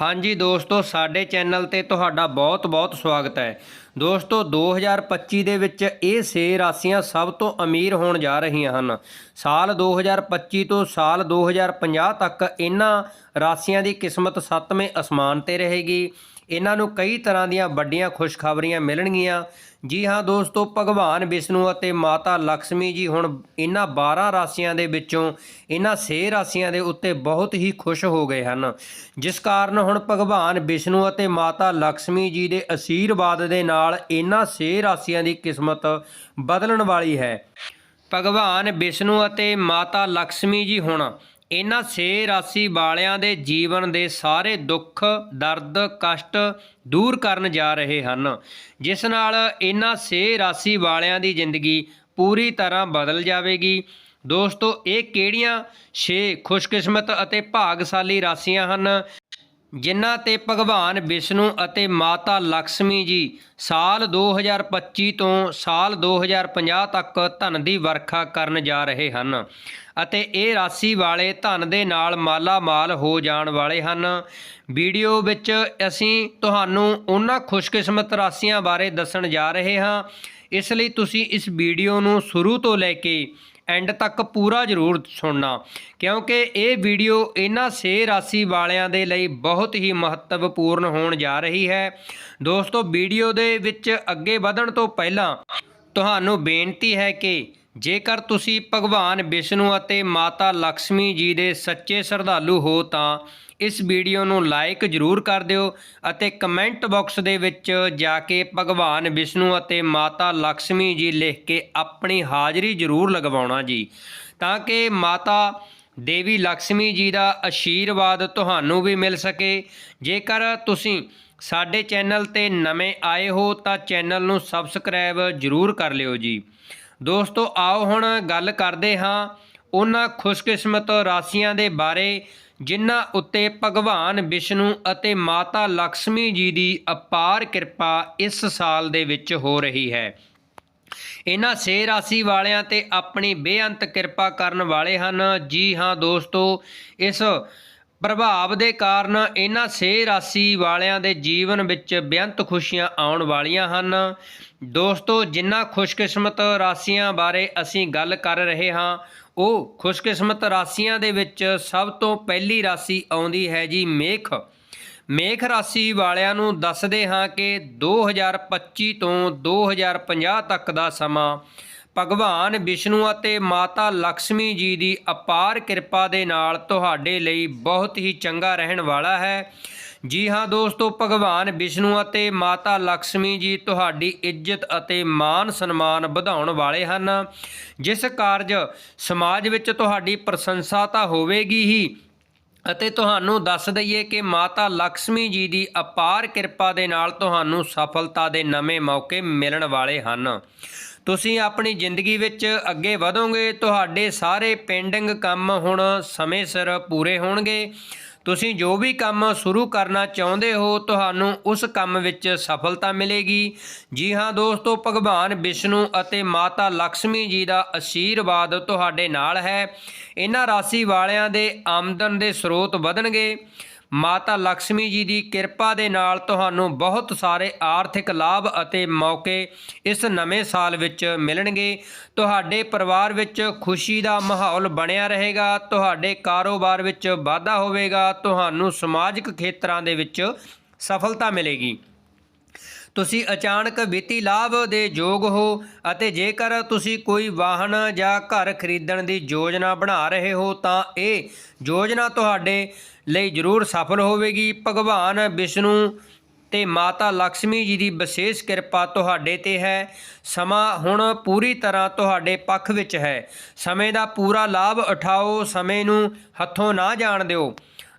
ਹਾਂਜੀ ਦੋਸਤੋ, ਸਾਡੇ ਚੈਨਲ ਤੇ ਤੁਹਾਡਾ ਬਹੁਤ-ਬਹੁਤ ਸਵਾਗਤ ਹੈ। ਦੋਸਤੋ 2025 ਦੇ ਵਿੱਚ ਇਹ ਛੇ ਰਾਸ਼ੀਆਂ ਸਭ ਤੋਂ ਅਮੀਰ ਹੋਣ ਜਾ ਰਹੀਆਂ ਹਨ। ਸਾਲ 2025 ਤੋਂ ਸਾਲ 2050 ਤੱਕ ਇਹਨਾਂ ਰਾਸ਼ੀਆਂ ਦੀ ਕਿਸਮਤ ਸੱਤਵੇਂ ਅਸਮਾਨ ਤੇ ਰਹੇਗੀ। ਇਹਨਾਂ ਨੂੰ ਕਈ ਤਰ੍ਹਾਂ ਦੀਆਂ ਵੱਡੀਆਂ ਖੁਸ਼ਖਬਰੀਆਂ ਮਿਲਣਗੀਆਂ। ਜੀ ਹਾਂ ਦੋਸਤੋ, ਭਗਵਾਨ ਵਿਸ਼ਨੂੰ ਅਤੇ ਮਾਤਾ ਲక్ష్ਮੀ ਜੀ ਹੁਣ ਇਹਨਾਂ 12 ਰਾਸ਼ੀਆਂ ਦੇ ਵਿੱਚੋਂ ਇਹਨਾਂ 6 ਰਾਸ਼ੀਆਂ ਦੇ ਉੱਤੇ ਬਹੁਤ ਹੀ ਖੁਸ਼ ਹੋ ਗਏ ਹਨ। ਜਿਸ ਕਾਰਨ ਹੁਣ ਭਗਵਾਨ ਵਿਸ਼ਨੂੰ ਅਤੇ ਮਾਤਾ ਲక్ష్ਮੀ ਜੀ ਦੇ ਅਸੀਰਵਾਦ ਦੇ ਨਾਲ ਇਹਨਾਂ 6 ਰਾਸ਼ੀਆਂ ਦੀ ਕਿਸਮਤ ਬਦਲਣ ਵਾਲੀ ਹੈ। ਭਗਵਾਨ ਵਿਸ਼ਨੂੰ ਅਤੇ ਮਾਤਾ ਲక్ష్ਮੀ ਜੀ ਹੁਣ ਇਹਨਾਂ 6 ਰਾਸ਼ੀ ਵਾਲਿਆਂ ਦੇ ਜੀਵਨ ਦੇ ਸਾਰੇ ਦੁੱਖ, ਦਰਦ, ਕਸ਼ਟ ਦੂਰ ਕਰਨ ਜਾ ਰਹੇ ਹਨ। ਜਿਸ ਨਾਲ ਇਹਨਾਂ 6 ਰਾਸ਼ੀ ਵਾਲਿਆਂ ਦੀ ਜ਼ਿੰਦਗੀ ਪੂਰੀ ਤਰ੍ਹਾਂ ਬਦਲ ਜਾਵੇਗੀ। ਦੋਸਤੋ, ਇਹ ਕਿਹੜੀਆਂ 6 ਖੁਸ਼ਕਿਸਮਤ ਅਤੇ ਭਾਗਸ਼ਾਲੀ ਰਾਸ਼ੀਆਂ ਹਨ? ਜਿਨ੍ਹਾਂ ਤੇ ਭਗਵਾਨ ਵਿਸ਼ਨੂੰ ਅਤੇ ਮਾਤਾ ਲక్ష్ਮੀ ਜੀ ਸਾਲ 2025 ਤੋਂ ਸਾਲ 2050 ਤੱਕ ਧਨ ਦੀ ਵਰਖਾ ਕਰਨ ਜਾ ਰਹੇ ਹਨ ਅਤੇ ਇਹ ਰਾਸ਼ੀ ਵਾਲੇ ਧਨ ਦੇ ਨਾਲ ਮਾਲਾ ਮਾਲ ਹੋ ਜਾਣ ਵਾਲੇ ਹਨ। ਵੀਡੀਓ ਵਿੱਚ ਅਸੀਂ ਤੁਹਾਨੂੰ ਉਹਨਾਂ ਖੁਸ਼ਕਿਸਮਤ ਰਾਸ਼ੀਆਂ ਬਾਰੇ ਦੱਸਣ ਜਾ ਰਹੇ ਹਾਂ। ਇਸ ਲਈ ਤੁਸੀਂ ਇਸ ਵੀਡੀਓ ਨੂੰ ਸ਼ੁਰੂ ਤੋਂ ਲੈ ਕੇ ਐਂਡ ਤੱਕ ਪੂਰਾ ਜ਼ਰੂਰ ਸੁਣਨਾ। ਕਿਉਂਕਿ ਇਹ ਵੀਡੀਓ ਇਹਨਾਂ 6 ਰਾਸ਼ੀ ਵਾਲਿਆਂ ਦੇ ਲਈ ਬਹੁਤ ਹੀ ਮਹੱਤਵਪੂਰਨ ਹੋਣ ਜਾ ਰਹੀ ਹੈ। ਦੋਸਤੋ ਵੀਡੀਓ ਦੇ ਵਿੱਚ ਅੱਗੇ ਵਧਣ ਤੋਂ ਪਹਿਲਾਂ ਤੁਹਾਨੂੰ ਬੇਨਤੀ ਹੈ ਕਿ ਜੇਕਰ ਤੁਸੀਂ ਭਗਵਾਨ ਵਿਸ਼ਨੂੰ ਅਤੇ ਮਾਤਾ ਲక్ష్ਮੀ ਜੀ ਦੇ ਸੱਚੇ ਸ਼ਰਧਾਲੂ ਹੋ ਤਾਂ ਇਸ ਵੀਡੀਓ ਨੂੰ ਲਾਈਕ ਜ਼ਰੂਰ ਕਰ ਦਿਓ ਅਤੇ ਕਮੈਂਟ ਬਾਕਸ ਦੇ ਵਿੱਚ ਜਾ ਕੇ ਭਗਵਾਨ ਵਿਸ਼ਨੂੰ ਅਤੇ ਮਾਤਾ ਲక్ష్ਮੀ ਜੀ ਲਿਖ ਕੇ ਆਪਣੀ ਹਾਜ਼ਰੀ ਜ਼ਰੂਰ ਲਗਵਾਉਣਾ ਜੀ। ਤਾਂ ਕਿ ਮਾਤਾ ਦੇਵੀ ਲక్ష్ਮੀ ਜੀ ਦਾ ਆਸ਼ੀਰਵਾਦ ਤੁਹਾਨੂੰ ਵੀ ਮਿਲ ਸਕੇ। ਜੇਕਰ ਤੁਸੀਂ ਸਾਡੇ ਚੈਨਲ ਤੇ ਨਵੇਂ ਆਏ ਹੋ ਤਾਂ ਚੈਨਲ ਨੂੰ ਸਬਸਕ੍ਰਾਈਬ ਜ਼ਰੂਰ ਕਰ ਲਿਓ ਜੀ। ਦੋਸਤੋ, ਆਓ ਹੁਣ ਗੱਲ ਕਰਦੇ ਹਾਂ ਉਹਨਾਂ ਖੁਸ਼ਕਿਸਮਤ ਰਾਸ਼ੀਆਂ ਦੇ ਬਾਰੇ ਜਿਨ੍ਹਾਂ ਉੱਤੇ ਭਗਵਾਨ ਵਿਸ਼ਨੂੰ ਅਤੇ ਮਾਤਾ ਲక్ష్ਮੀ ਜੀ ਦੀ ਅਪਾਰ ਕਿਰਪਾ ਇਸ ਸਾਲ ਦੇ ਵਿੱਚ ਹੋ ਰਹੀ ਹੈ। ਇਹਨਾਂ ਸੇ ਰਾਸ਼ੀ ਵਾਲਿਆਂ ਤੇ ਆਪਣੀ ਬੇਅੰਤ ਕਿਰਪਾ ਕਰਨ ਵਾਲੇ ਹਨ। ਜੀ ਹਾਂ ਦੋਸਤੋ, ਇਸ ਪ੍ਰਭਾਵ ਦੇ ਕਾਰਨ ਇਹਨਾਂ ਸੇ ਰਾਸ਼ੀ ਵਾਲਿਆਂ ਦੇ ਜੀਵਨ ਵਿੱਚ ਬੇਅੰਤ ਖੁਸ਼ੀਆਂ ਆਉਣ ਵਾਲੀਆਂ ਹਨ। ਦੋਸਤੋ ਜਿਨ੍ਹਾਂ ਖੁਸ਼ਕਿਸਮਤ ਰਾਸ਼ੀਆਂ ਬਾਰੇ ਅਸੀਂ ਗੱਲ ਕਰ ਰਹੇ ਹਾਂ ਉਹ ਖੁਸ਼ਕਿਸਮਤ ਰਾਸ਼ੀਆਂ ਦੇ ਵਿੱਚ ਸਭ ਤੋਂ ਪਹਿਲੀ ਰਾਸ਼ੀ ਆਉਂਦੀ ਹੈ ਜੀ ਮੇਖ। ਮੇਖ ਰਾਸ਼ੀ ਵਾਲਿਆਂ ਨੂੰ ਦੱਸਦੇ ਹਾਂ ਕਿ 2025 ਤੋਂ 2050 ਤੱਕ ਦਾ ਸਮਾਂ ਭਗਵਾਨ ਵਿਸ਼ਨੂੰ ਅਤੇ ਮਾਤਾ ਲక్ష్ਮੀ ਜੀ ਦੀ ਅਪਾਰ ਕਿਰਪਾ ਦੇ ਨਾਲ ਤੁਹਾਡੇ ਲਈ ਬਹੁਤ ਹੀ ਚੰਗਾ ਰਹਿਣ ਵਾਲਾ ਹੈ। ਜੀ ਹਾਂ ਦੋਸਤੋ, ਭਗਵਾਨ ਵਿਸ਼ਨੂੰ ਅਤੇ ਮਾਤਾ ਲక్ష్ਮੀ ਜੀ ਤੁਹਾਡੀ ਇੱਜ਼ਤ ਅਤੇ ਮਾਨ ਸਨਮਾਨ ਵਧਾਉਣ ਵਾਲੇ ਹਨ। ਜਿਸ ਕਾਰਜ ਸਮਾਜ ਵਿੱਚ ਤੁਹਾਡੀ ਪ੍ਰਸ਼ੰਸਾ ਤਾਂ ਹੋਵੇਗੀ ਹੀ ਅਤੇ ਤੁਹਾਨੂੰ ਦੱਸ ਦਈਏ ਕਿ ਮਾਤਾ ਲక్ష్ਮੀ ਜੀ ਦੀ ਅਪਾਰ ਕਿਰਪਾ ਦੇ ਨਾਲ ਤੁਹਾਨੂੰ ਸਫਲਤਾ ਦੇ ਨਵੇਂ ਮੌਕੇ ਮਿਲਣ ਵਾਲੇ ਹਨ। ਤੁਸੀਂ ਆਪਣੀ ਜ਼ਿੰਦਗੀ ਵਿੱਚ ਅੱਗੇ ਵਧੋਗੇ, ਤੁਹਾਡੇ ਸਾਰੇ ਪੈਂਡਿੰਗ ਕੰਮ ਹੁਣ ਸਮੇਂ ਸਿਰ ਪੂਰੇ ਹੋਣਗੇ। ਤੁਸੀਂ ਜੋ ਵੀ ਕੰਮ ਸ਼ੁਰੂ ਕਰਨਾ ਚਾਹੁੰਦੇ ਹੋ, ਤੁਹਾਨੂੰ ਉਸ ਕੰਮ ਵਿੱਚ ਸਫਲਤਾ ਮਿਲੇਗੀ। ਜੀ ਹਾਂ ਦੋਸਤੋ, ਭਗਵਾਨ ਵਿਸ਼ਨੂੰ ਅਤੇ ਮਾਤਾ ਲక్ష్ਮੀ ਜੀ ਦਾ ਆਸ਼ੀਰਵਾਦ ਤੁਹਾਡੇ ਨਾਲ ਹੈ। ਇਹਨਾਂ ਰਾਸ਼ੀ ਵਾਲਿਆਂ ਦੇ ਆਮਦਨ ਦੇ ਸਰੋਤ ਵਧਣਗੇ। ਮਾਤਾ ਲక్ష్ਮੀ ਜੀ ਦੀ ਕਿਰਪਾ ਦੇ ਨਾਲ ਤੁਹਾਨੂੰ ਬਹੁਤ ਸਾਰੇ ਆਰਥਿਕ ਲਾਭ ਅਤੇ ਮੌਕੇ ਇਸ ਨਵੇਂ ਸਾਲ ਵਿੱਚ ਮਿਲਣਗੇ। ਤੁਹਾਡੇ ਪਰਿਵਾਰ ਵਿੱਚ ਖੁਸ਼ੀ ਦਾ ਮਾਹੌਲ ਬਣਿਆ ਰਹੇਗਾ। ਤੁਹਾਡੇ ਕਾਰੋਬਾਰ ਵਿੱਚ ਵਾਧਾ ਹੋਵੇਗਾ। ਤੁਹਾਨੂੰ ਸਮਾਜਿਕ ਖੇਤਰਾਂ ਦੇ ਵਿੱਚ ਸਫਲਤਾ ਮਿਲੇਗੀ। ਤੁਸੀਂ ਅਚਾਨਕ ਵਿੱਤੀ ਲਾਭ ਦੇ ਯੋਗ ਹੋ ਅਤੇ ਜੇਕਰ ਤੁਸੀਂ ਕੋਈ ਵਾਹਨ ਜਾਂ ਘਰ ਖਰੀਦਣ ਦੀ ਯੋਜਨਾ ਬਣਾ ਰਹੇ ਹੋ, ਤਾਂ ਇਹ ਯੋਜਨਾ ਤੁਹਾਡੇ ਲਈ ਜ਼ਰੂਰ ਸਫਲ ਹੋਵੇਗੀ। ਭਗਵਾਨ ਵਿਸ਼ਨੂੰ ਤੇ ਮਾਤਾ ਲక్ష్ਮੀ ਜੀ ਦੀ ਵਿਸ਼ੇਸ਼ ਕਿਰਪਾ ਤੁਹਾਡੇ ਤੇ ਹੈ। ਸਮਾਂ ਹੁਣ ਪੂਰੀ ਤਰ੍ਹਾਂ ਤੁਹਾਡੇ ਪੱਖ ਵਿੱਚ ਹੈ। ਸਮੇਂ ਦਾ ਪੂਰਾ ਲਾਭ ਉਠਾਓ, ਸਮੇਂ ਨੂੰ ਹੱਥੋਂ ਨਾ ਜਾਣ ਦਿਓ।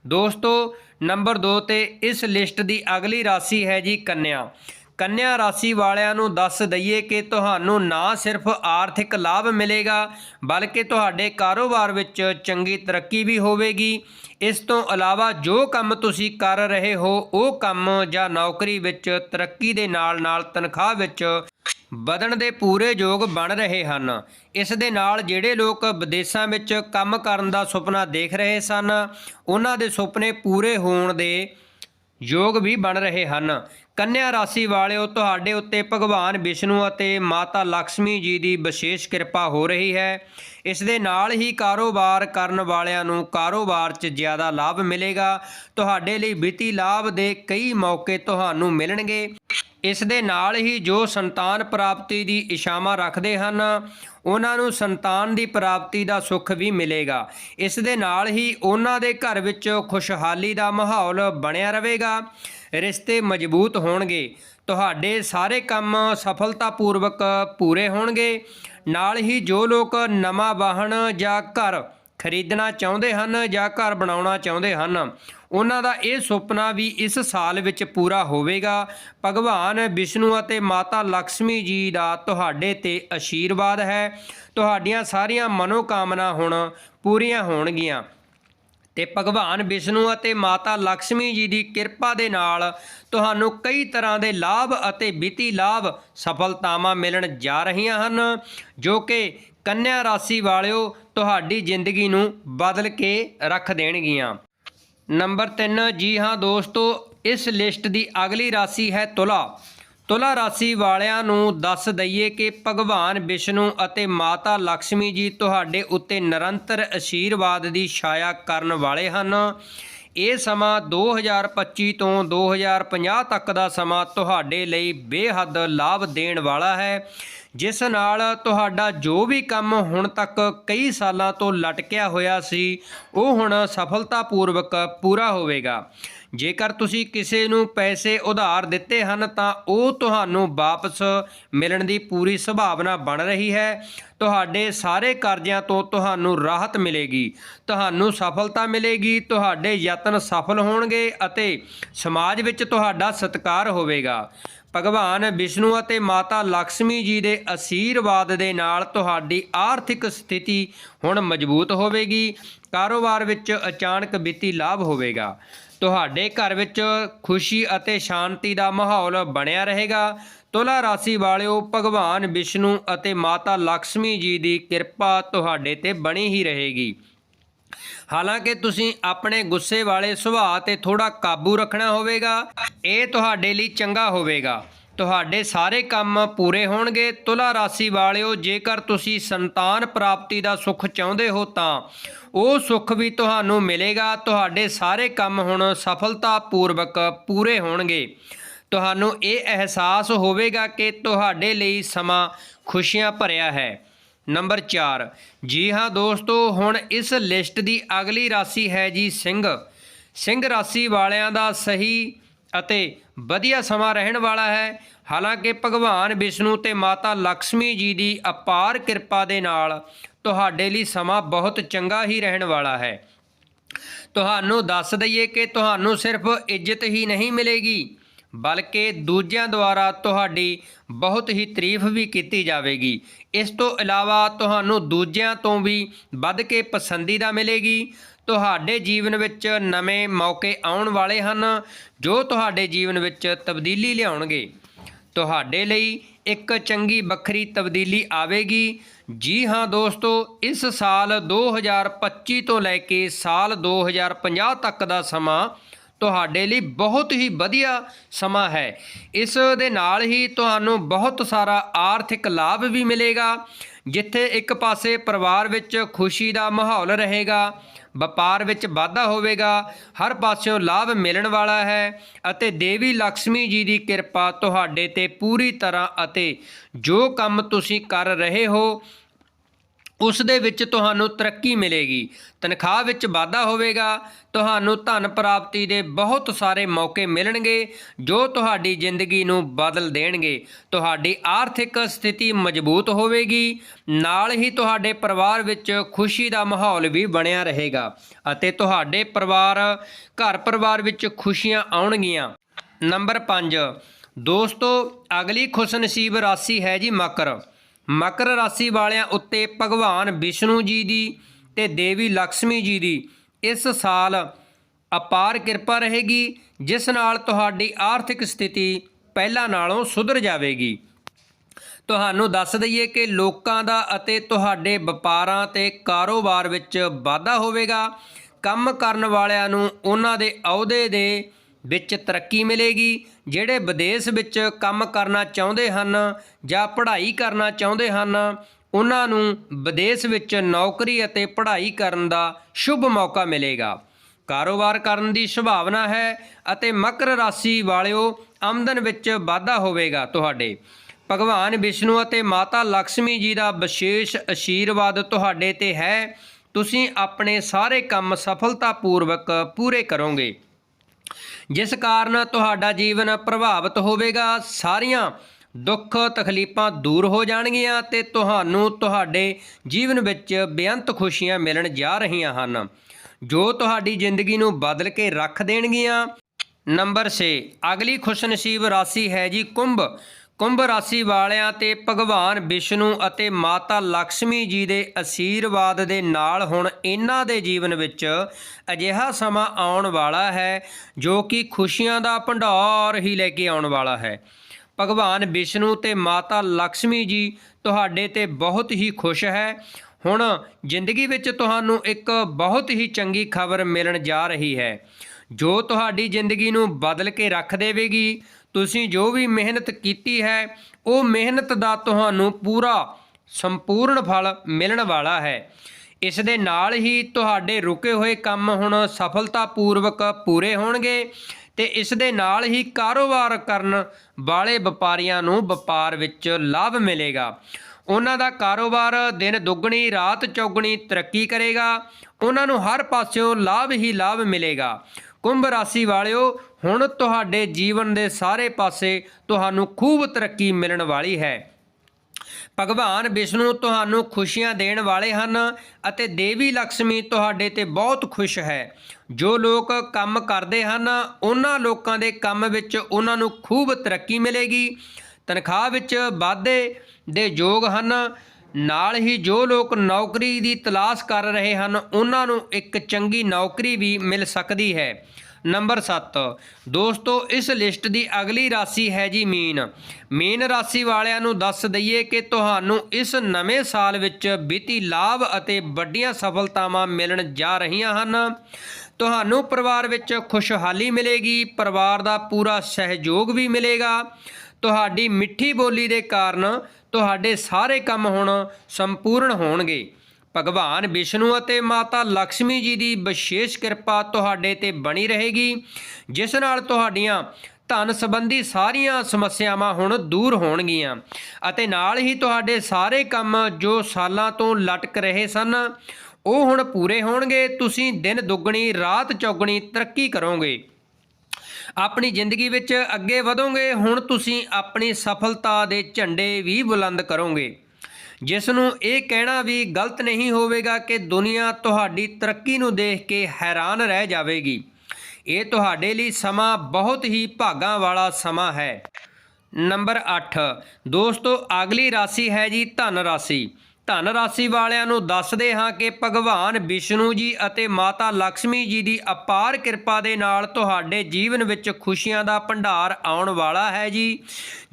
ਦੋਸਤੋ, ਨੰਬਰ 2 ਤੇ ਇਸ ਲਿਸਟ ਦੀ ਅਗਲੀ ਰਾਸ਼ੀ ਹੈ ਜੀ ਕੰਨਿਆ। ਕੰਨਿਆ ਰਾਸ਼ੀ ਵਾਲਿਆਂ ਨੂੰ ਦੱਸ ਦਈਏ ਕਿ ਤੁਹਾਨੂੰ ਨਾ ਸਿਰਫ ਆਰਥਿਕ ਲਾਭ ਮਿਲੇਗਾ, ਬਲਕਿ ਤੁਹਾਡੇ ਕਾਰੋਬਾਰ ਵਿੱਚ ਚੰਗੀ ਤਰੱਕੀ ਵੀ ਹੋਵੇਗੀ। ਇਸ ਤੋਂ ਇਲਾਵਾ ਜੋ ਕੰਮ ਤੁਸੀਂ ਕਰ ਰਹੇ ਹੋ, ਉਹ ਕੰਮ ਜਾਂ ਨੌਕਰੀ ਵਿੱਚ ਤਰੱਕੀ ਦੇ ਨਾਲ-ਨਾਲ ਤਨਖਾਹ ਵਿੱਚ ਵਧਣ ਦੇ ਪੂਰੇ ਯੋਗ ਬਣ ਰਹੇ ਹਨ। ਇਸ ਦੇ ਨਾਲ ਜਿਹੜੇ ਲੋਕ ਵਿਦੇਸ਼ਾਂ ਵਿੱਚ ਕੰਮ ਕਰਨ ਦਾ ਸੁਪਨਾ ਦੇਖ ਰਹੇ ਸਨ, ਉਹਨਾਂ ਦੇ ਸੁਪਨੇ ਪੂਰੇ ਹੋਣ ਦੇ ਯੋਗ ਵੀ ਬਣ ਰਹੇ ਹਨ। ਕੰਨਿਆ ਰਾਸ਼ੀ ਵਾਲਿਓ, ਤੁਹਾਡੇ ਉੱਤੇ ਭਗਵਾਨ ਵਿਸ਼ਨੂੰ ਅਤੇ ਮਾਤਾ ਲక్ష్ਮੀ ਜੀ ਦੀ ਵਿਸ਼ੇਸ਼ ਕਿਰਪਾ ਹੋ ਰਹੀ ਹੈ। ਇਸ ਦੇ ਨਾਲ ਹੀ ਕਾਰੋਬਾਰ ਕਰਨ ਵਾਲਿਆਂ ਨੂੰ ਕਾਰੋਬਾਰ 'ਚ ਜ਼ਿਆਦਾ ਲਾਭ ਮਿਲੇਗਾ। ਤੁਹਾਡੇ ਲਈ ਵਿੱਤੀ ਲਾਭ ਦੇ ਕਈ ਮੌਕੇ ਤੁਹਾਨੂੰ ਮਿਲਣਗੇ। ਇਸ ਦੇ ਨਾਲ ਹੀ ਜੋ ਸੰਤਾਨ ਪ੍ਰਾਪਤੀ ਦੀ ਇਸ਼ਾਵਾਂ ਰੱਖਦੇ ਹਨ, ਉਹਨਾਂ ਨੂੰ ਸੰਤਾਨ ਦੀ ਪ੍ਰਾਪਤੀ ਦਾ ਸੁੱਖ ਵੀ ਮਿਲੇਗਾ। ਇਸ ਦੇ ਨਾਲ ਹੀ ਉਹਨਾਂ ਦੇ ਘਰ ਵਿੱਚ ਖੁਸ਼ਹਾਲੀ ਦਾ ਮਾਹੌਲ ਬਣਿਆ ਰਹੇਗਾ। ਰਿਸ਼ਤੇ ਮਜ਼ਬੂਤ ਹੋਣਗੇ। ਤੁਹਾਡੇ ਸਾਰੇ ਕੰਮ ਸਫਲਤਾਪੂਰਵਕ ਪੂਰੇ ਹੋਣਗੇ। ਨਾਲ ਹੀ ਜੋ ਲੋਕ ਨਵਾਂ ਵਾਹਨ ਜਾਂ ਘਰ ਖਰੀਦਣਾ ਚਾਹੁੰਦੇ ਹਨ ਜਾਂ ਘਰ ਬਣਾਉਣਾ ਚਾਹੁੰਦੇ ਹਨ, ਉਹਨਾਂ ਦਾ ਇਹ ਸੁਪਨਾ ਵੀ ਇਸ ਸਾਲ ਵਿੱਚ ਪੂਰਾ ਹੋਵੇਗਾ। ਭਗਵਾਨ ਵਿਸ਼ਨੂੰ ਅਤੇ ਮਾਤਾ ਲక్ష్ਮੀ ਜੀ ਦਾ ਤੁਹਾਡੇ ਤੇ ਆਸ਼ੀਰਵਾਦ ਹੈ। ਤੁਹਾਡੀਆਂ ਸਾਰੀਆਂ ਮਨੋਕਾਮਨਾ ਹੁਣ ਪੂਰੀਆਂ ਹੋਣਗੀਆਂ। ਤੇ ਭਗਵਾਨ ਵਿਸ਼ਨੂੰ ਅਤੇ ਮਾਤਾ ਲక్ష్ਮੀ ਜੀ ਦੀ ਕਿਰਪਾ ਦੇ ਨਾਲ ਤੁਹਾਨੂੰ ਕਈ ਤਰ੍ਹਾਂ ਦੇ ਲਾਭ ਅਤੇ ਵਿੱਤੀ ਲਾਭ ਸਫਲਤਾਵਾਂ ਮਿਲਣ ਜਾ ਰਹੀਆਂ ਹਨ, ਜੋ ਕਿ ਕੰਨਿਆ ਰਾਸ਼ੀ ਵਾਲਿਓ ਤੁਹਾਡੀ ਜ਼ਿੰਦਗੀ ਨੂੰ ਬਦਲ ਕੇ ਰੱਖ ਦੇਣਗੀਆਂ। ਨੰਬਰ 3 ਜੀ ਹਾਂ ਦੋਸਤੋ, ਇਸ ਲਿਸਟ ਦੀ ਅਗਲੀ ਰਾਸ਼ੀ ਹੈ ਤੁਲਾ। ਤੁਲਾ ਰਾਸ਼ੀ ਵਾਲਿਆਂ ਨੂੰ ਦੱਸ ਦਈਏ ਕਿ ਭਗਵਾਨ ਵਿਸ਼ਨੂੰ ਅਤੇ ਮਾਤਾ ਲక్ష్ਮੀ ਜੀ ਤੁਹਾਡੇ ਉੱਤੇ ਨਿਰੰਤਰ ਆਸ਼ੀਰਵਾਦ ਦੀ ਛਾਇਆ ਕਰਨ ਵਾਲੇ ਹਨ। ਇਹ ਸਮਾਂ 2025 ਤੋਂ 2050 ਤੱਕ ਦਾ ਸਮਾਂ ਤੁਹਾਡੇ ਲਈ ਬੇਹੱਦ ਲਾਭ ਦੇਣ ਵਾਲਾ ਹੈ। ਜਿਸ ਨਾਲ ਤੁਹਾਡਾ ਜੋ ਵੀ ਕੰਮ ਹੁਣ ਤੱਕ ਕਈ ਸਾਲਾਂ ਤੋਂ ਲਟਕਿਆ ਹੋਇਆ ਸੀ, ਉਹ ਹੁਣ ਸਫਲਤਾਪੂਰਵਕ ਪੂਰਾ ਹੋਵੇਗਾ। ਜੇਕਰ ਤੁਸੀਂ ਕਿਸੇ ਨੂੰ ਪੈਸੇ ਉਧਾਰ ਦਿੱਤੇ ਹਨ, ਤਾਂ ਉਹ ਤੁਹਾਨੂੰ ਵਾਪਸ ਮਿਲਣ ਦੀ ਪੂਰੀ ਸੰਭਾਵਨਾ ਬਣ ਰਹੀ ਹੈ। ਤੁਹਾਡੇ ਸਾਰੇ ਕਰਜ਼ਿਆਂ ਤੋਂ ਤੁਹਾਨੂੰ ਰਾਹਤ ਮਿਲੇਗੀ। ਤੁਹਾਨੂੰ ਸਫਲਤਾ ਮਿਲੇਗੀ, ਤੁਹਾਡੇ ਯਤਨ ਸਫਲ ਹੋਣਗੇ ਅਤੇ ਸਮਾਜ ਵਿੱਚ ਤੁਹਾਡਾ ਸਤਿਕਾਰ ਹੋਵੇਗਾ। ਭਗਵਾਨ ਵਿਸ਼ਨੂੰ ਅਤੇ ਮਾਤਾ ਲక్ష్ਮੀ ਜੀ ਦੇ ਅਸੀਰਵਾਦ ਦੇ ਨਾਲ ਤੁਹਾਡੀ ਆਰਥਿਕ ਸਥਿਤੀ ਹੁਣ ਮਜ਼ਬੂਤ ਹੋਵੇਗੀ। ਕਾਰੋਬਾਰ ਵਿੱਚ ਅਚਾਨਕ ਵਿੱਤੀ ਲਾਭ ਹੋਵੇਗਾ। ਤੁਹਾਡੇ ਘਰ ਵਿੱਚ ਖੁਸ਼ੀ ਅਤੇ ਸ਼ਾਂਤੀ ਦਾ ਮਾਹੌਲ ਬਣਿਆ ਰਹੇਗਾ। ਤੁਲਾ ਰਾਸ਼ੀ ਵਾਲਿਓ, ਭਗਵਾਨ ਵਿਸ਼ਨੂੰ ਅਤੇ ਮਾਤਾ ਲక్ష్ਮੀ ਜੀ ਦੀ ਕਿਰਪਾ ਤੁਹਾਡੇ ਤੇ ਬਣੀ ਹੀ ਰਹੇਗੀ। ਹਾਲਾਂਕਿ ਤੁਸੀਂ ਆਪਣੇ ਗੁੱਸੇ ਵਾਲੇ ਸੁਭਾਅ ਤੇ ਥੋੜਾ ਕਾਬੂ ਰੱਖਣਾ ਹੋਵੇਗਾ, ਇਹ ਤੁਹਾਡੇ ਲਈ ਚੰਗਾ ਹੋਵੇਗਾ। ਤੁਹਾਡੇ ਸਾਰੇ ਕੰਮ ਪੂਰੇ ਹੋਣਗੇ। ਤੁਲਾ ਰਾਸ਼ੀ ਵਾਲਿਓ, ਜੇਕਰ ਤੁਸੀਂ ਸੰਤਾਨ ਪ੍ਰਾਪਤੀ ਦਾ ਸੁੱਖ ਚਾਹੁੰਦੇ ਹੋ ਤਾਂ ਉਹ ਸੁੱਖ ਵੀ ਤੁਹਾਨੂੰ ਮਿਲੇਗਾ। ਤੁਹਾਡੇ ਸਾਰੇ ਕੰਮ ਹੁਣ ਸਫਲਤਾ ਪੂਰਵਕ ਪੂਰੇ ਹੋਣਗੇ। ਤੁਹਾਨੂੰ ਇਹ ਅਹਿਸਾਸ ਹੋਵੇਗਾ ਕਿ ਤੁਹਾਡੇ ਲਈ ਸਮਾਂ ਖੁਸ਼ੀਆਂ ਭਰਿਆ ਹੈ। ਨੰਬਰ 4 ਜੀ ਹਾਂ ਦੋਸਤੋ, ਹੁਣ ਇਸ ਲਿਸਟ ਦੀ ਅਗਲੀ ਰਾਸ਼ੀ ਹੈ ਜੀ ਸਿੰਘ। ਸਿੰਘ ਰਾਸ਼ੀ ਵਾਲਿਆਂ ਦਾ ਸਹੀ ਅਤੇ ਵਧੀਆ ਸਮਾਂ ਰਹਿਣ ਵਾਲਾ ਹੈ। ਹਾਲਾਂਕਿ ਭਗਵਾਨ ਵਿਸ਼ਨੂੰ ਤੇ ਮਾਤਾ ਲక్ష్ਮੀ ਜੀ ਦੀ ਅਪਾਰ ਕਿਰਪਾ ਦੇ ਨਾਲ ਤੁਹਾਡੇ ਲਈ ਸਮਾਂ ਬਹੁਤ ਚੰਗਾ ਹੀ ਰਹਿਣ ਵਾਲਾ ਹੈ। ਤੁਹਾਨੂੰ ਦੱਸ ਦਈਏ ਕਿ ਤੁਹਾਨੂੰ ਸਿਰਫ ਇੱਜ਼ਤ ਹੀ ਨਹੀਂ ਮਿਲੇਗੀ। ਬਲਕਿ ਦੂਜਿਆਂ ਦੁਆਰਾ ਤੁਹਾਡੀ ਬਹੁਤ ਹੀ ਤਾਰੀਫ ਵੀ ਕੀਤੀ ਜਾਵੇਗੀ। ਇਸ ਤੋਂ ਇਲਾਵਾ ਤੁਹਾਨੂੰ ਦੂਜਿਆਂ ਤੋਂ ਵੀ ਵੱਧ ਕੇ ਪਸੰਦੀਦਾ ਮਿਲੇਗੀ। ਤੁਹਾਡੇ ਜੀਵਨ ਵਿੱਚ ਨਵੇਂ ਮੌਕੇ ਆਉਣ ਵਾਲੇ ਹਨ, ਜੋ ਤੁਹਾਡੇ ਜੀਵਨ ਵਿੱਚ ਤਬਦੀਲੀ ਲਿਆਉਣਗੇ। ਤੁਹਾਡੇ ਲਈ ਇੱਕ ਚੰਗੀ ਵੱਖਰੀ ਤਬਦੀਲੀ ਆਵੇਗੀ। ਜੀ ਹਾਂ ਦੋਸਤੋ, ਇਸ ਸਾਲ 2025 ਤੋਂ ਲੈ ਕੇ ਸਾਲ 2050 ਤੱਕ ਦਾ ਸਮਾਂ ਤੁਹਾਡੇ ਲਈ ਬਹੁਤ ਹੀ ਵਧੀਆ ਸਮਾਂ ਹੈ। ਇਸ ਦੇ ਨਾਲ ਹੀ ਤੁਹਾਨੂੰ ਬਹੁਤ ਸਾਰਾ ਆਰਥਿਕ ਲਾਭ ਵੀ ਮਿਲੇਗਾ, ਜਿੱਥੇ ਇੱਕ ਪਾਸੇ ਪਰਿਵਾਰ ਵਿੱਚ ਖੁਸ਼ੀ ਦਾ ਮਾਹੌਲ ਰਹੇਗਾ, ਵਪਾਰ ਵਿੱਚ ਵਾਧਾ ਹੋਵੇਗਾ, ਹਰ ਪਾਸਿਓਂ ਲਾਭ ਮਿਲਣ ਵਾਲਾ ਹੈ ਅਤੇ ਦੇਵੀ ਲక్ష్ਮੀ ਜੀ ਦੀ ਕਿਰਪਾ ਤੁਹਾਡੇ ਤੇ ਪੂਰੀ ਤਰ੍ਹਾਂ ਅਤੇ ਜੋ ਕੰਮ ਤੁਸੀਂ ਕਰ ਰਹੇ ਹੋ ਉਸ ਦੇ ਵਿੱਚ ਤੁਹਾਨੂੰ ਤਰੱਕੀ ਮਿਲੇਗੀ। ਤਨਖਾਹ ਵਿੱਚ ਵਾਧਾ ਹੋਵੇਗਾ। ਤੁਹਾਨੂੰ ਧਨ ਪ੍ਰਾਪਤੀ ਦੇ ਬਹੁਤ ਸਾਰੇ ਮੌਕੇ ਮਿਲਣਗੇ, ਜੋ ਤੁਹਾਡੀ ਜ਼ਿੰਦਗੀ ਨੂੰ ਬਦਲ ਦੇਣਗੇ। ਤੁਹਾਡੀ ਆਰਥਿਕ ਸਥਿਤੀ ਮਜ਼ਬੂਤ ਹੋਵੇਗੀ। ਨਾਲ ਹੀ ਤੁਹਾਡੇ ਪਰਿਵਾਰ ਵਿੱਚ ਖੁਸ਼ੀ ਦਾ ਮਾਹੌਲ ਵੀ ਬਣਿਆ ਰਹੇਗਾ ਅਤੇ ਤੁਹਾਡੇ ਪਰਿਵਾਰ, ਘਰ ਪਰਿਵਾਰ ਵਿੱਚ ਖੁਸ਼ੀਆਂ ਆਉਣਗੀਆਂ। ਨੰਬਰ 5 ਦੋਸਤੋ, ਅਗਲੀ ਖੁਸ਼ਨਸੀਬ ਰਾਸ਼ੀ ਹੈ ਜੀ ਮਕਰ। ਮਕਰ ਰਾਸ਼ੀ ਵਾਲਿਆਂ ਉੱਤੇ ਭਗਵਾਨ ਵਿਸ਼ਨੂੰ ਜੀ ਦੀ ਤੇ ਦੇਵੀ ਲక్ష్ਮੀ ਜੀ ਦੀ ਇਸ ਸਾਲ ਅਪਾਰ ਕਿਰਪਾ ਰਹੇਗੀ, ਜਿਸ ਨਾਲ ਤੁਹਾਡੀ ਆਰਥਿਕ ਸਥਿਤੀ ਪਹਿਲਾਂ ਨਾਲੋਂ ਸੁਧਰ ਜਾਵੇਗੀ। ਤੁਹਾਨੂੰ ਦੱਸ ਦਈਏ ਕਿ ਲੋਕਾਂ ਦਾ ਅਤੇ ਤੁਹਾਡੇ ਵਪਾਰਾਂ ਤੇ ਕਾਰੋਬਾਰ ਵਿੱਚ ਵਾਧਾ ਹੋਵੇਗਾ। ਕੰਮ ਕਰਨ ਵਾਲਿਆਂ ਨੂੰ ਉਹਨਾਂ ਦੇ ਅਹੁਦੇ ਦੇ ਵਿੱਚ ਤਰੱਕੀ ਮਿਲੇਗੀ। ਜਿਹੜੇ ਵਿਦੇਸ਼ ਵਿੱਚ ਕੰਮ ਕਰਨਾ ਚਾਹੁੰਦੇ ਹਨ ਜਾਂ ਪੜ੍ਹਾਈ ਕਰਨਾ ਚਾਹੁੰਦੇ ਹਨ, ਉਹਨਾਂ ਨੂੰ ਵਿਦੇਸ਼ ਵਿੱਚ ਨੌਕਰੀ ਅਤੇ ਪੜ੍ਹਾਈ ਕਰਨ ਦਾ ਸ਼ੁਭ ਮੌਕਾ ਮਿਲੇਗਾ। ਕਾਰੋਬਾਰ ਕਰਨ ਦੀ ਸੰਭਾਵਨਾ ਹੈ ਅਤੇ ਮਕਰ ਰਾਸ਼ੀ ਵਾਲਿਓ ਆਮਦਨ ਵਿੱਚ ਵਾਧਾ ਹੋਵੇਗਾ ਤੁਹਾਡੇ। ਭਗਵਾਨ ਵਿਸ਼ਨੂੰ ਅਤੇ ਮਾਤਾ ਲక్ష్ਮੀ ਜੀ ਦਾ ਵਿਸ਼ੇਸ਼ ਅਸ਼ੀਰਵਾਦ ਤੁਹਾਡੇ ਤੇ ਹੈ। ਤੁਸੀਂ ਆਪਣੇ ਸਾਰੇ ਕੰਮ ਸਫਲਤਾਪੂਰਵਕ ਪੂਰੇ ਕਰੋਗੇ। ਜਿਸ ਕਾਰਨ ਤੁਹਾਡਾ ਜੀਵਨ ਪ੍ਰਭਾਵਿਤ ਹੋਵੇਗਾ, ਸਾਰੀਆਂ ਦੁੱਖ ਤਕਲੀਫਾਂ ਦੂਰ ਹੋ ਜਾਣਗੀਆਂ ਤੇ ਤੁਹਾਨੂੰ ਤੁਹਾਡੇ ਜੀਵਨ ਵਿੱਚ ਬੇਅੰਤ ਖੁਸ਼ੀਆਂ ਮਿਲਣ ਜਾ ਰਹੀਆਂ ਹਨ। ਜੋ ਤੁਹਾਡੀ ਜ਼ਿੰਦਗੀ ਨੂੰ ਬਦਲ ਕੇ ਰੱਖ ਦੇਣਗੀਆਂ। ਨੰਬਰ 6 ਅਗਲੀ ਖੁਸ਼ਨਸੀਬ ਰਾਸ਼ੀ ਹੈ ਜੀ ਕੁੰਭ। ਕੁੰਭ ਰਾਸ਼ੀ ਵਾਲਿਆਂ ਤੇ ਭਗਵਾਨ ਵਿਸ਼ਨੂੰ ਅਤੇ ਮਾਤਾ ਲక్ష్ਮੀ ਜੀ ਦੇ ਅਸੀਰਵਾਦ ਦੇ ਨਾਲ ਹੁਣ ਇਹਨਾਂ ਦੇ ਜੀਵਨ ਵਿੱਚ ਅਜਿਹਾ ਸਮਾਂ ਆਉਣ ਵਾਲਾ ਹੈ ਜੋ ਕਿ ਖੁਸ਼ੀਆਂ ਦਾ ਭੰਡਾਰ ਹੀ ਲੈ ਕੇ ਆਉਣ ਵਾਲਾ ਹੈ। ਭਗਵਾਨ ਵਿਸ਼ਨੂੰ ਤੇ ਮਾਤਾ ਲక్ష్ਮੀ ਜੀ ਤੁਹਾਡੇ ਤੇ ਬਹੁਤ ਹੀ ਖੁਸ਼ ਹੈ। ਹੁਣ ਜ਼ਿੰਦਗੀ ਵਿੱਚ ਤੁਹਾਨੂੰ ਇੱਕ ਬਹੁਤ ਹੀ ਚੰਗੀ ਖਬਰ ਮਿਲਣ ਜਾ ਰਹੀ ਹੈ। ਜੋ ਤੁਹਾਡੀ ਜ਼ਿੰਦਗੀ ਨੂੰ ਬਦਲ ਕੇ ਰੱਖ ਦੇਵੇਗੀ ਤੁਸੀਂ ਜੋ ਵੀ ਮਿਹਨਤ ਕੀਤੀ ਹੈ, ਉਹ ਮਿਹਨਤ ਦਾ ਤੁਹਾਨੂੰ ਪੂਰਾ ਸੰਪੂਰਨ ਫਲ ਮਿਲਣ ਵਾਲਾ ਹੈ। ਇਸ ਦੇ ਨਾਲ ਹੀ ਤੁਹਾਡੇ ਰੁਕੇ ਹੋਏ ਕੰਮ ਹੁਣ ਸਫਲਤਾਪੂਰਵਕ ਪੂਰੇ ਹੋਣਗੇ ਤੇ ਇਸ ਦੇ ਨਾਲ ਹੀ ਕਾਰੋਬਾਰ ਕਰਨ ਵਾਲੇ ਵਪਾਰੀਆਂ ਨੂੰ ਵਪਾਰ ਵਿੱਚ ਲਾਭ ਮਿਲੇਗਾ। ਉਹਨਾਂ ਦਾ ਕਾਰੋਬਾਰ ਦਿਨ ਦੁੱਗਣੀ, ਰਾਤ ਚੌਗਣੀ ਤਰੱਕੀ ਕਰੇਗਾ। ਉਹਨਾਂ ਨੂੰ ਹਰ ਪਾਸਿਓਂ ਲਾਭ ਹੀ ਲਾਭ ਮਿਲੇਗਾ। ਕੁੰਭ ਰਾਸ਼ੀ ਵਾਲਿਓ ਹੁਣ ਤੁਹਾਡੇ ਜੀਵਨ ਦੇ ਸਾਰੇ ਪਾਸੇ ਤੁਹਾਨੂੰ ਖੂਬ ਤਰੱਕੀ ਮਿਲਣ ਵਾਲੀ ਹੈ। ਭਗਵਾਨ ਵਿਸ਼ਨੂੰ ਤੁਹਾਨੂੰ ਖੁਸ਼ੀਆਂ ਦੇਣ ਵਾਲੇ ਹਨ ਅਤੇ ਦੇਵੀ ਲక్ష్ਮੀ ਤੁਹਾਡੇ ਤੇ ਬਹੁਤ ਖੁਸ਼ ਹੈ। ਜੋ ਲੋਕ ਕੰਮ ਕਰਦੇ ਹਨ, ਉਹਨਾਂ ਲੋਕਾਂ ਦੇ ਕੰਮ ਵਿੱਚ ਉਹਨਾਂ ਨੂੰ ਖੂਬ ਤਰੱਕੀ ਮਿਲੇਗੀ। ਤਨਖਾਹ ਵਿੱਚ ਵਾਧੇ ਦੇ ਯੋਗ ਹਨ। ਨਾਲ ਹੀ ਜੋ ਲੋਕ ਨੌਕਰੀ ਦੀ ਤਲਾਸ਼ ਕਰ ਰਹੇ ਹਨ, ਉਹਨਾਂ ਨੂੰ ਇੱਕ ਚੰਗੀ ਨੌਕਰੀ ਵੀ ਮਿਲ ਸਕਦੀ ਹੈ। ਨੰਬਰ 7 ਦੋਸਤੋ, ਇਸ ਲਿਸਟ ਦੀ ਅਗਲੀ ਰਾਸ਼ੀ ਹੈ ਜੀ ਮੀਨ। ਮੀਨ ਰਾਸ਼ੀ ਵਾਲਿਆਂ ਨੂੰ ਦੱਸ ਦਈਏ ਕਿ ਤੁਹਾਨੂੰ ਇਸ ਨਵੇਂ ਸਾਲ ਵਿੱਚ ਵਿੱਤੀ ਲਾਭ ਅਤੇ ਵੱਡੀਆਂ ਸਫਲਤਾਵਾਂ ਮਿਲਣ ਜਾ ਰਹੀਆਂ ਹਨ। ਤੁਹਾਨੂੰ ਪਰਿਵਾਰ ਵਿੱਚ ਖੁਸ਼ਹਾਲੀ ਮਿਲੇਗੀ, ਪਰਿਵਾਰ ਦਾ ਪੂਰਾ ਸਹਿਯੋਗ ਵੀ ਮਿਲੇਗਾ। ਤੁਹਾਡੀ ਮਿੱਠੀ ਬੋਲੀ ਦੇ ਕਾਰਨ ਤੁਹਾਡੇ ਸਾਰੇ ਕੰਮ ਹੁਣ ਸੰਪੂਰਨ ਹੋਣਗੇ। ਭਗਵਾਨ ਵਿਸ਼ਨੂੰ ਅਤੇ ਮਾਤਾ ਲక్ష్ਮੀ ਜੀ ਦੀ ਵਿਸ਼ੇਸ਼ ਕਿਰਪਾ ਤੁਹਾਡੇ ਤੇ ਬਣੀ ਰਹੇਗੀ, ਜਿਸ ਨਾਲ ਤੁਹਾਡੀਆਂ ਧਨ ਸੰਬੰਧੀ ਸਾਰੀਆਂ ਸਮੱਸਿਆਵਾਂ ਹੁਣ ਦੂਰ ਹੋਣਗੀਆਂ ਅਤੇ ਨਾਲ ਹੀ ਤੁਹਾਡੇ ਸਾਰੇ ਕੰਮ ਜੋ ਸਾਲਾਂ ਤੋਂ ਲਟਕ ਰਹੇ ਸਨ, ਉਹ ਹੁਣ ਪੂਰੇ ਹੋਣਗੇ। ਤੁਸੀਂ ਦਿਨ ਦੁੱਗਣੀ, ਰਾਤ ਚੌਗਣੀ ਤਰੱਕੀ ਕਰੋਗੇ। ਆਪਣੀ ਜ਼ਿੰਦਗੀ ਵਿੱਚ ਅੱਗੇ ਵਧੋਗੇ। ਹੁਣ ਤੁਸੀਂ ਆਪਣੀ ਸਫਲਤਾ ਦੇ ਝੰਡੇ ਵੀ ਬੁਲੰਦ ਕਰੋਗੇ। ਜਿਸ ਨੂੰ ਇਹ ਕਹਿਣਾ ਵੀ ਗਲਤ ਨਹੀਂ ਹੋਵੇਗਾ ਕਿ ਦੁਨੀਆ ਤੁਹਾਡੀ ਤਰੱਕੀ ਨੂੰ ਦੇਖ ਕੇ ਹੈਰਾਨ ਰਹਿ ਜਾਵੇਗੀ। ਇਹ ਤੁਹਾਡੇ ਲਈ ਸਮਾਂ ਬਹੁਤ ਹੀ ਭਾਗਾਂ ਵਾਲਾ ਸਮਾਂ ਹੈ। ਨੰਬਰ 8 ਦੋਸਤੋ, ਅਗਲੀ ਰਾਸ਼ੀ ਹੈ ਜੀ ਧਨ ਰਾਸ਼ੀ। ਧਨ ਰਾਸ਼ੀ ਵਾਲਿਆਂ ਨੂੰ ਦੱਸਦੇ ਹਾਂ ਕਿ ਭਗਵਾਨ ਵਿਸ਼ਨੂੰ ਜੀ ਅਤੇ ਮਾਤਾ ਲక్ష్ਮੀ ਜੀ ਦੀ ਅਪਾਰ ਕਿਰਪਾ ਦੇ ਨਾਲ ਤੁਹਾਡੇ ਜੀਵਨ ਵਿੱਚ ਖੁਸ਼ੀਆਂ ਦਾ ਭੰਡਾਰ ਆਉਣ ਵਾਲਾ ਹੈ ਜੀ।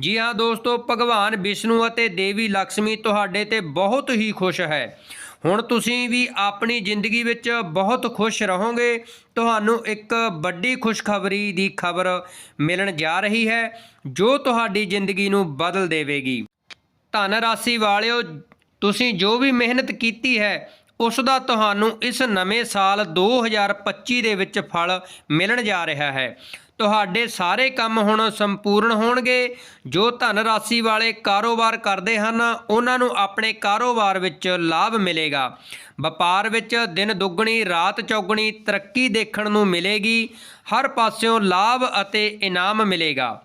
ਜੀ ਹਾਂ ਦੋਸਤੋ, ਭਗਵਾਨ ਵਿਸ਼ਨੂੰ ਅਤੇ ਦੇਵੀ ਲక్ష్ਮੀ ਤੁਹਾਡੇ ਤੇ ਬਹੁਤ ਹੀ ਖੁਸ਼ ਹੈ। ਹੁਣ ਤੁਸੀਂ ਵੀ ਆਪਣੀ ਜ਼ਿੰਦਗੀ ਵਿੱਚ ਬਹੁਤ ਖੁਸ਼ ਰਹੋਗੇ। ਤੁਹਾਨੂੰ ਇੱਕ ਵੱਡੀ ਖੁਸ਼ਖਬਰੀ ਦੀ ਖਬਰ ਮਿਲਣ ਜਾ ਰਹੀ ਹੈ, ਜੋ ਤੁਹਾਡੀ ਜ਼ਿੰਦਗੀ ਨੂੰ ਬਦਲ ਦੇਵੇਗੀ। ਧਨ ਰਾਸ਼ੀ ਵਾਲਿਓ ਤੁਸੀਂ ਜੋ ਵੀ ਮਿਹਨਤ ਕੀਤੀ ਹੈ, ਉਸ ਦਾ ਤੁਹਾਨੂੰ ਇਸ ਨਵੇਂ ਸਾਲ 2025 ਦੇ ਵਿੱਚ ਫਲ ਮਿਲਣ ਜਾ ਰਿਹਾ ਹੈ। ਤੁਹਾਡੇ ਸਾਰੇ ਕੰਮ ਹੁਣ ਸੰਪੂਰਨ ਹੋਣਗੇ। ਜੋ ਧਨ ਰਾਸ਼ੀ ਵਾਲੇ ਕਾਰੋਬਾਰ ਕਰਦੇ ਹਨ, ਉਹਨਾਂ ਨੂੰ ਆਪਣੇ ਕਾਰੋਬਾਰ ਵਿੱਚ ਲਾਭ ਮਿਲੇਗਾ। ਵਪਾਰ ਵਿੱਚ ਦਿਨ ਦੁੱਗਣੀ, ਰਾਤ ਚੌਗਣੀ ਤਰੱਕੀ ਦੇਖਣ ਨੂੰ ਮਿਲੇਗੀ। ਹਰ ਪਾਸਿਓਂ ਲਾਭ ਅਤੇ ਇਨਾਮ ਮਿਲੇਗਾ।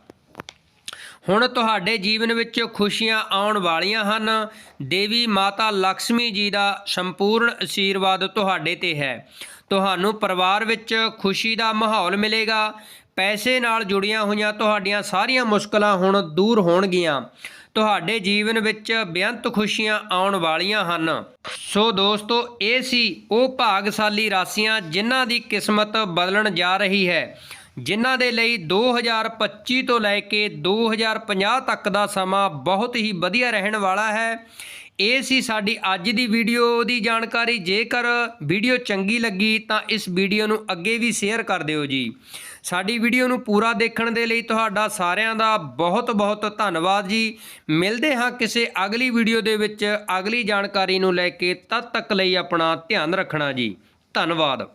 ਹੁਣ ਤੁਹਾਡੇ ਜੀਵਨ ਵਿੱਚ ਖੁਸ਼ੀਆਂ ਆਉਣ ਵਾਲੀਆਂ ਹਨ। ਦੇਵੀ ਮਾਤਾ ਲక్ష్ਮੀ ਜੀ ਦਾ ਸੰਪੂਰਨ ਅਸ਼ੀਰਵਾਦ ਤੁਹਾਡੇ ਤੇ ਹੈ। ਤੁਹਾਨੂੰ ਪਰਿਵਾਰ ਵਿੱਚ ਖੁਸ਼ੀ ਦਾ ਮਾਹੌਲ ਮਿਲੇਗਾ। ਪੈਸੇ ਨਾਲ ਜੁੜੀਆਂ ਹੋਈਆਂ ਤੁਹਾਡੀਆਂ ਸਾਰੀਆਂ ਮੁਸ਼ਕਲਾਂ ਹੁਣ ਦੂਰ ਹੋਣਗੀਆਂ। ਤੁਹਾਡੇ ਜੀਵਨ ਵਿੱਚ ਬੇਅੰਤ ਖੁਸ਼ੀਆਂ ਆਉਣ ਵਾਲੀਆਂ ਹਨ। ਸੋ ਦੋਸਤੋ, ਇਹ ਸੀ ਉਹ ਭਾਗਸ਼ਾਲੀ ਰਾਸ਼ੀਆਂ ਜਿਨ੍ਹਾਂ ਦੀ ਕਿਸਮਤ ਬਦਲਣ ਜਾ ਰਹੀ ਹੈ। ਜਿਨ੍ਹਾਂ ਦੇ ਲਈ 2025 ਤੋਂ ਲੈ ਕੇ 2050 ਤੱਕ ਦਾ ਸਮਾਂ ਬਹੁਤ ਹੀ ਵਧੀਆ ਰਹਿਣ ਵਾਲਾ ਹੈ। ਇਹ ਸੀ ਸਾਡੀ ਅੱਜ ਦੀ ਵੀਡੀਓ। ਦੀ ਜਾਣਕਾਰੀ ਜੇਕਰ ਵੀਡੀਓ ਚੰਗੀ ਲੱਗੀ ਤਾਂ ਇਸ ਵੀਡੀਓ ਨੂੰ ਅੱਗੇ ਵੀ ਸ਼ੇਅਰ ਕਰ ਦਿਓ ਜੀ। ਸਾਡੀ ਵੀਡੀਓ ਨੂੰ ਪੂਰਾ ਦੇਖਣ ਦੇ ਲਈ ਤੁਹਾਡਾ ਸਾਰਿਆਂ ਦਾ ਬਹੁਤ ਬਹੁਤ ਧੰਨਵਾਦ ਜੀ। ਮਿਲਦੇ ਹਾਂ ਕਿਸੇ ਅਗਲੀ ਵੀਡੀਓ ਦੇ ਵਿੱਚ। ਅਗਲੀ ਜਾਣਕਾਰੀ ਨੂੰ ਲੈ ਕੇ ਤਦ ਤੱਕ ਲਈ ਆਪਣਾ ਧਿਆਨ ਰੱਖਣਾ ਜੀ। ਧੰਨਵਾਦ।